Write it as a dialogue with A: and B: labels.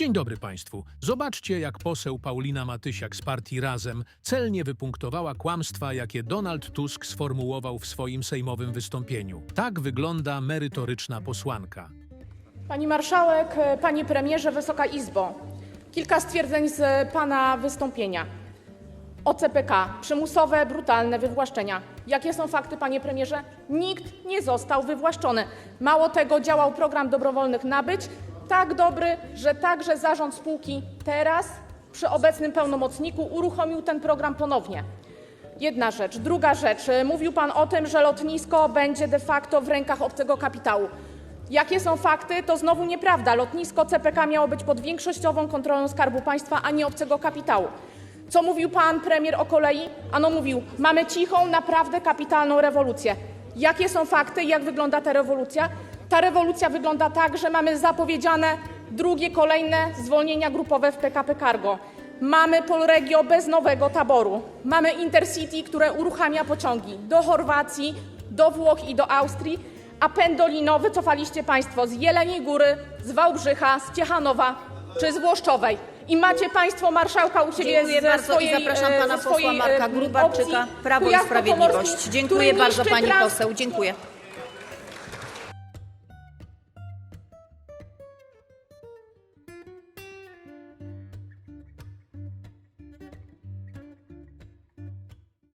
A: Dzień dobry Państwu. Zobaczcie, jak poseł Paulina Matysiak z partii Razem celnie wypunktowała kłamstwa, jakie Donald Tusk sformułował w swoim sejmowym wystąpieniu. Tak wygląda merytoryczna posłanka.
B: Pani marszałek, panie premierze, Wysoka Izbo. Kilka stwierdzeń z pana wystąpienia. OCPK, przymusowe, brutalne wywłaszczenia. Jakie są fakty, panie premierze? Nikt nie został wywłaszczony. Mało tego, działał program dobrowolnych nabyć, tak dobry, że także zarząd spółki teraz, przy obecnym pełnomocniku, uruchomił ten program ponownie. Jedna rzecz. Druga rzecz. Mówił Pan o tym, że lotnisko będzie de facto w rękach obcego kapitału. Jakie są fakty? To znowu nieprawda. Lotnisko CPK miało być pod większościową kontrolą Skarbu Państwa, a nie obcego kapitału. Co mówił Pan premier o kolei? Ano mówił, mamy cichą, naprawdę kapitalną rewolucję. Jakie są fakty i jak wygląda ta rewolucja? Ta rewolucja wygląda tak, że mamy zapowiedziane drugie, kolejne zwolnienia grupowe w PKP Cargo. Mamy Polregio bez nowego taboru. Mamy Intercity, które uruchamia pociągi do Chorwacji, do Włoch i do Austrii, a Pendolino wycofaliście Państwo z Jeleniej Góry, z Wałbrzycha, z Ciechanowa czy z Włoszczowej. I macie Państwo marszałka u siebie
C: Dziękuję
B: ze
C: bardzo
B: swojej,
C: i zapraszam
B: e,
C: pana
B: ze
C: posła
B: swojej,
C: Marka
B: e,
C: Grubarczyka, Prawo i Sprawiedliwość. Dziękuję bardzo pani poseł, dziękuję.